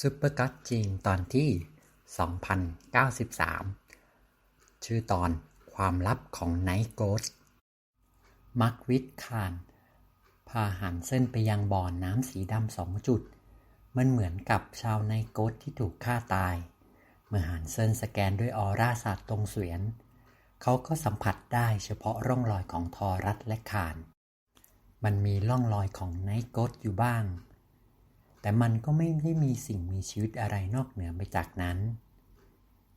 ซูเปอร์ก็อดจริงตอนที่ 2093 ชื่อตอนความลับของไนท์โกสมักวิทคาน พาหันเส้นไปยังบ่อนน้ำสีดำสองจุด มันเหมือนกับชาวไนท์โกสที่ถูกฆ่าตาย เมื่อหันเส้นสแกนด้วยออร่าศาสตร์ตรงเสวียน เขาก็สัมผัสได้เฉพาะร่องรอยของทอรัสและคาน มันมีร่องรอยของไนท์โกสอยู่บ้าง แต่มันก็ไม่ได้มีสิ่งมีชีวิตอะไรนอกเหนือไปจากนั้น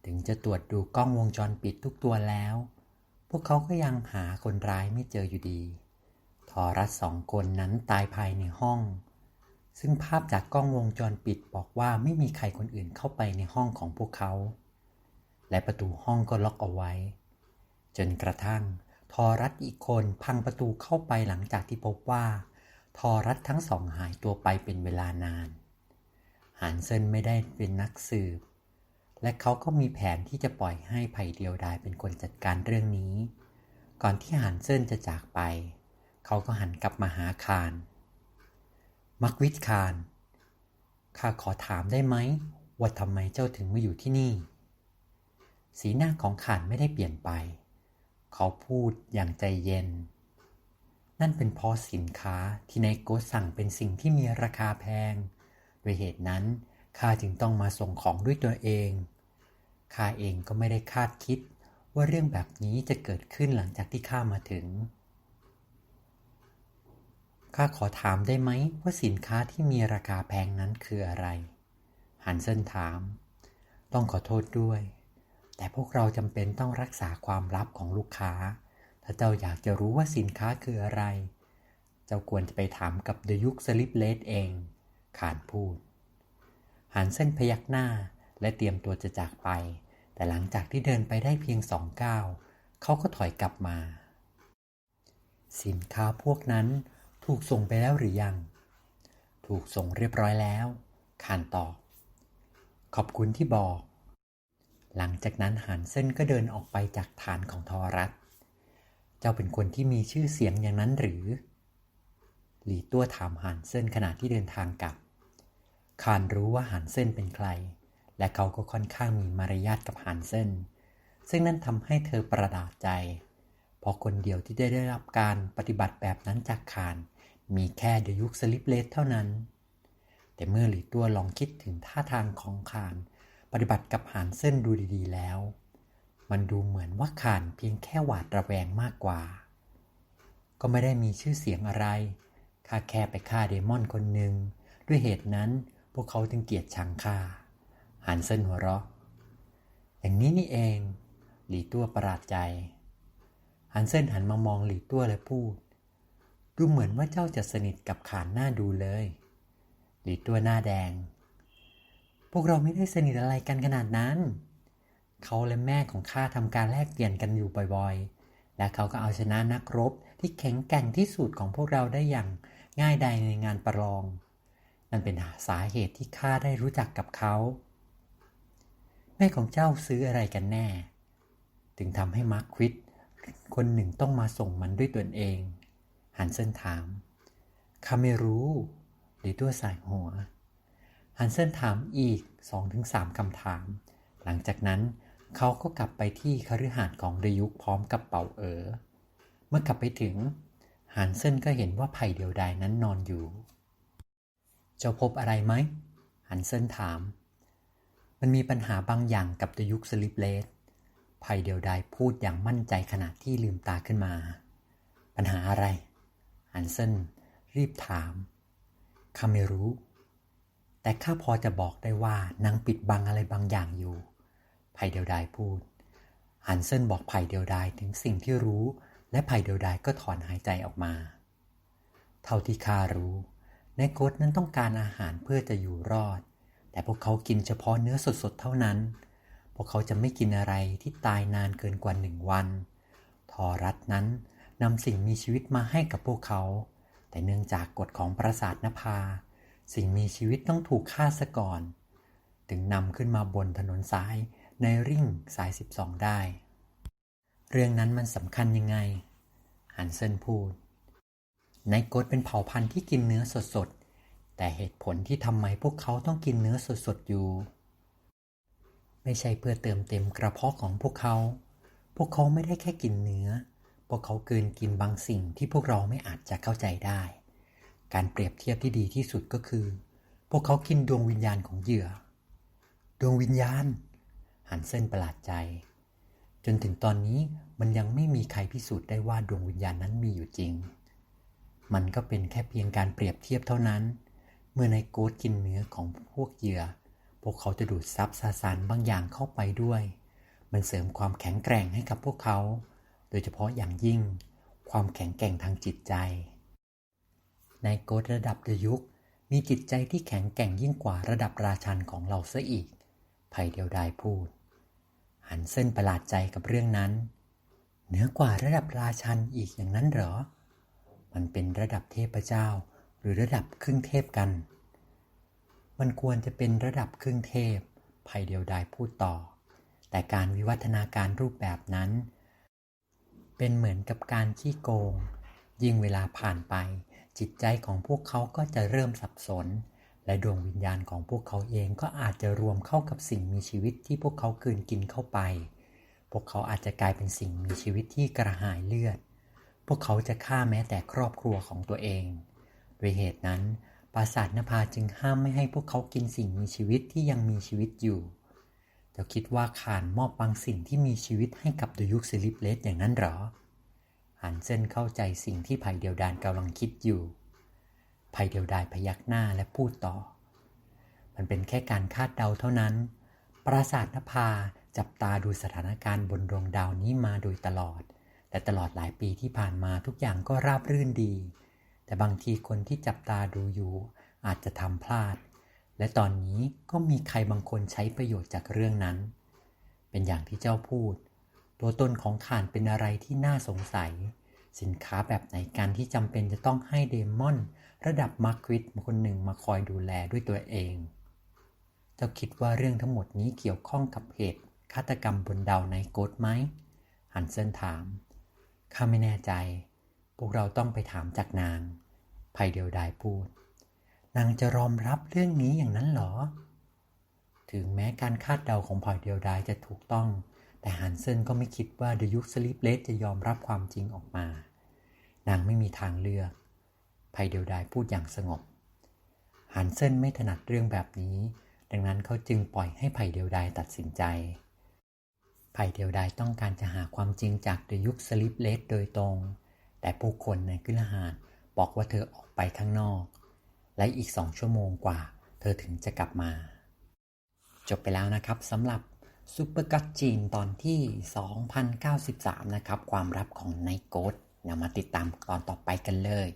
ถึงจะตรวจดูกล้องวงจรปิดทุกตัวแล้ว พวกเขาก็ยังหาคนร้ายไม่เจออยู่ดี ทอรัสสองคนนั้นตายภายในห้อง ซึ่งภาพจากกล้องวงจรปิดบอกว่าไม่มีใครคนอื่นเข้าไปในห้องของพวกเขา และประตูห้องก็ล็อกเอาไว้ จนกระทั่งทอรัสอีกคนพังประตูเข้าไปหลังจากที่พบว่า ทอรัสทั้งสองหายตัวไปเป็นเวลานานหันเซินไม่ได้เป็นนักสืบ และเขาก็มีแผนที่จะปล่อยให้ไผ่เดียวดายเป็นคนจัดการเรื่องนี้ ก่อนที่หันเซินจะจากไป เขาก็หันกลับมาหาคารมักวิทคารข้าขอถามได้ไหมว่าทำไมเจ้าถึงมาอยู่ที่นี่ สีหน้าของขานไม่ได้เปลี่ยนไป เขาพูดอย่างใจเย็น นั่นเป็นเพราะสินค้าที่นายโกสสั่งเป็นสิ่งที่มีราคาแพง ด้วยเหตุนั้นข้าจึงต้องมาส่งของด้วยตัวเอง ข้าเองก็ไม่ได้คาดคิดว่าเรื่องแบบนี้จะเกิดขึ้นหลังจากที่ข้ามาถึง ข้าขอถามได้ไหมว่าสินค้าที่มีราคาแพงนั้นคืออะไรฮันเซนถาม ต้องขอโทษด้วย แต่พวกเราจำเป็นต้องรักษาความลับของลูกค้า ถ้าเจ้าอยากจะรู้ว่าสินค้าคืออะไร เจ้าควรจะไปถามกับเดยุกสลิปเลสเอง ขานพูดหันเส้นพยักหน้าและเตรียมตัวจะจากไป แต่หลังจากที่เดินไปได้เพียงสองก้าวเขาก็ถอยกลับมา สินค้าพวกนั้นถูกส่งไปแล้วหรือยัง ถูกส่งเรียบร้อยแล้วขานตอบขอบคุณที่บอก หลังจากนั้นหันเส้นก็เดินออกไปจากฐานของทอรัส จ้าเป็นคนที่มีชื่อเสียงอย่างนั้นหรือ หลีตัวถามหันเส้นขณะที่เดินทางกลับ คานรู้ว่าหันเส้นเป็นใคร และเขาก็ค่อนข้างมีมารยาทกับหันเส้นซึ่งนั่นทำให้เธอประหลาดใจ เพราะคนเดียวที่ได้ได้รับการปฏิบัติแบบนั้นจากคาน มีแค่เดยุกสลิปเลสเท่านั้น แต่เมื่อหลีตัวลองคิดถึงท่าทางของคาน ปฏิบัติกับหันเส้นดูดีๆแล้ว มันดูเหมือนว่าคานเพียงแค่หวาดระแวงมากกว่า ก็ไม่ได้มีชื่อเสียงอะไร ข้าแค่ไปฆ่าเดมอนคนหนึ่ง ด้วยเหตุนั้นพวกเขาจึงเกลียดชังข้าหันเส้นหัวเราะ อย่างนี้นี่เอง หลีตัวประหลาดใจหันเส้นหันมามองหลีตัวและพูด ดูเหมือนว่าเจ้าจะสนิทกับขานหน้าดูเลย หลีตัวหน้าแดง พวกเราไม่ได้สนิทอะไรกันขนาดนั้น เขาและแม่ของข้าทำการแลกเปลี่ยนกันอยู่บ่อยๆ และเขาก็เอาชนะนักรบที่แข็งแกร่งที่สุดของพวกเราได้อย่างง่ายดายในงานประลอง นั่นเป็นสาเหตุที่ข้าได้รู้จักกับเขา แม่ของเจ้าซื้ออะไรกันแน่ ถึงทำให้มาร์คควิดคนหนึ่งต้องมาส่งมันด้วยตนเอง หันเซนถามข้าไม่รู้หรือตัวสายหัวฮันเซนถามอีก2-3คำถาม หลังจากนั้น เขาก็กลับไปที่คฤหาสน์ของเดยุกพร้อมกับเป่าเอ๋อ เมื่อกลับไปถึงฮันเซินก็เห็นว่าไผ่เดียวดายนั้นนอนอยู่ เจ้าพบอะไรไหมฮันเซินถาม มันมีปัญหาบางอย่างกับเดยุกสลิปเลสไผ่เดียวดายพูดอย่างมั่นใจขณะที่ลืมตาขึ้นมา ปัญหาอะไรฮันเซินรีบถามข้าไม่รู้ แต่ข้าพอจะบอกได้ว่านางปิดบังอะไรบางอย่างอยู่ ไผ่เดียวดายพูด ฮันเซนบอกไผ่เดียวดายถึงสิ่งที่รู้ และไผ่เดียวดายก็ถอนหายใจออกมา เท่าที่ข้ารู้ในโกดนั้นต้องการอาหารเพื่อจะอยู่รอด แต่พวกเขากินเฉพาะเนื้อสดๆเท่านั้น พวกเขาจะไม่กินอะไรที่ตายนานเกินกว่าหนึ่งวัน ทอรัสนั้นนำสิ่งมีชีวิตมาให้กับพวกเขา แต่เนื่องจากกฎของปราสาทนภา สิ่งมีชีวิตต้องถูกฆ่าซะก่อน ถึงนำขึ้นมาบนถนนสาย ในริ่งสาย 12 ได้ เรื่องนั้นมันสำคัญยังไง ฮันเซนพูดในกดเป็นเผ่าพันธุ์ที่กินเนื้อสดๆ แต่เหตุผลที่ทำไมพวกเขาต้องกินเนื้อสดๆ อยู่ ไม่ใช่เพื่อเติมเต็มกระเพาะของพวกเขา พวกเขาไม่ได้แค่กินเนื้อ พวกเขาเกินกินบางสิ่งที่พวกเราไม่อาจจะเข้าใจได้ การเปรียบเทียบที่ดีที่สุดก็คือ พวกเขากินดวงวิญญาณของเหยื่อ ดวงวิญญาณ หันเส้นประหลาดใจ จนถึงตอนนี้มันยังไม่มีใครพิสูจน์ได้ว่าดวงวิญญาณนั้นมีอยู่จริง มันก็เป็นแค่เพียงการเปรียบเทียบเท่านั้น เมื่อในโกดกินเนื้อของพวกเหยื่อ พวกเขาจะดูดซับสสารบางอย่างเข้าไปด้วย มันเสริมความแข็งแกร่งให้กับพวกเขา โดยเฉพาะอย่างยิ่ง ความแข็งแกร่งทางจิตใจ ในโกดระดับเดยุคมีจิตใจที่แข็งแกร่งยิ่งกว่าระดับราชันของเราซะอีกไผ่เดียวดายพูด หันเส้นประหลาดใจกับเรื่องนั้น เหนือกว่าระดับราชันอีกอย่างนั้นเหรอ มันเป็นระดับเทพเจ้า หรือระดับครึ่งเทพกัน มันควรจะเป็นระดับครึ่งเทพไผ่เดียวดายพูดต่อ แต่การวิวัฒนาการรูปแบบนั้น เป็นเหมือนกับการขี้โกง ยิ่งเวลาผ่านไป จิตใจของพวกเขาก็จะเริ่มสับสน และดวงวิญญาณของพวกเขาเองก็อาจจะรวมเข้ากับสิ่งมีชีวิตที่พวกเขากลืนกินเข้าไป พวกเขาอาจจะกลายเป็นสิ่งมีชีวิตที่กระหายเลือด พวกเขาจะฆ่าแม้แต่ครอบครัวของตัวเอง โดยเหตุนั้นปราสาทนภาจึงห้ามไม่ให้พวกเขากินสิ่งมีชีวิตที่ยังมีชีวิตอยู่เจ้าคิดว่าขานมอบบางสิ่งที่มีชีวิตให้กับดยุคซิลิปเลสอย่างนั้นหรอ หันเส้นเข้าใจสิ่งที่ไผ่เดียวดานกำลังคิดอยู่ ไผ่เดียวดายพยักหน้าและพูดต่อ มันเป็นแค่การคาดเดาเท่านั้น ปราสาทนภาจับตาดูสถานการณ์บนดวงดาวนี้มาโดยตลอด และตลอดหลายปีที่ผ่านมาทุกอย่างก็ราบรื่นดี แต่บางทีคนที่จับตาดูอยู่อาจจะทำพลาด และตอนนี้ก็มีใครบางคนใช้ประโยชน์จากเรื่องนั้น เป็นอย่างที่เจ้าพูด ตัวตนของข่านเป็นอะไรที่น่าสงสัย สินค้าแบบไหนกันที่จำเป็นจะต้องให้เดมอนระดับมาร์ควิดคนหนึ่งมาคอยดูแลด้วยตัวเอง เจ้าคิดว่าเรื่องทั้งหมดนี้เกี่ยวข้องกับเหตุฆาตกรรมบนดาวในโกดไหมฮันเซนถาม ข้าไม่แน่ใจ พวกเราต้องไปถามจากนางไผ่เดียวดายพูด นางจะรอมรับเรื่องนี้อย่างนั้นหรอ ถึงแม้การคาดเดาของไผ่เดียวดายจะถูกต้อง แต่ฮันเซนก็ไม่คิดว่าเดยุคสลิปเลสจะยอมรับความจริงออกมา นางไม่มีทางเลือกไผ่เดียวดายพูดอย่างสงบ ฮันเซนไม่ถนัดเรื่องแบบนี้ ดังนั้นเขาจึงปล่อยให้ไผ่เดียวดายตัดสินใจไผ่เดียวดายต้องการจะหาความจริงจากเดยุคสลิปเลสโดยตรง แต่ผู้คนในกฤหานบอกว่าเธอออกไปข้างนอก และอีกสองชั่วโมงกว่า เธอถึงจะกลับมา จบไปแล้วนะครับสำหรับ ซูเปอร์กัตจีนตอนที่ 2093 นะครับ ความลับของไนโกดเรามาติดตามตอนต่อไปกันเลย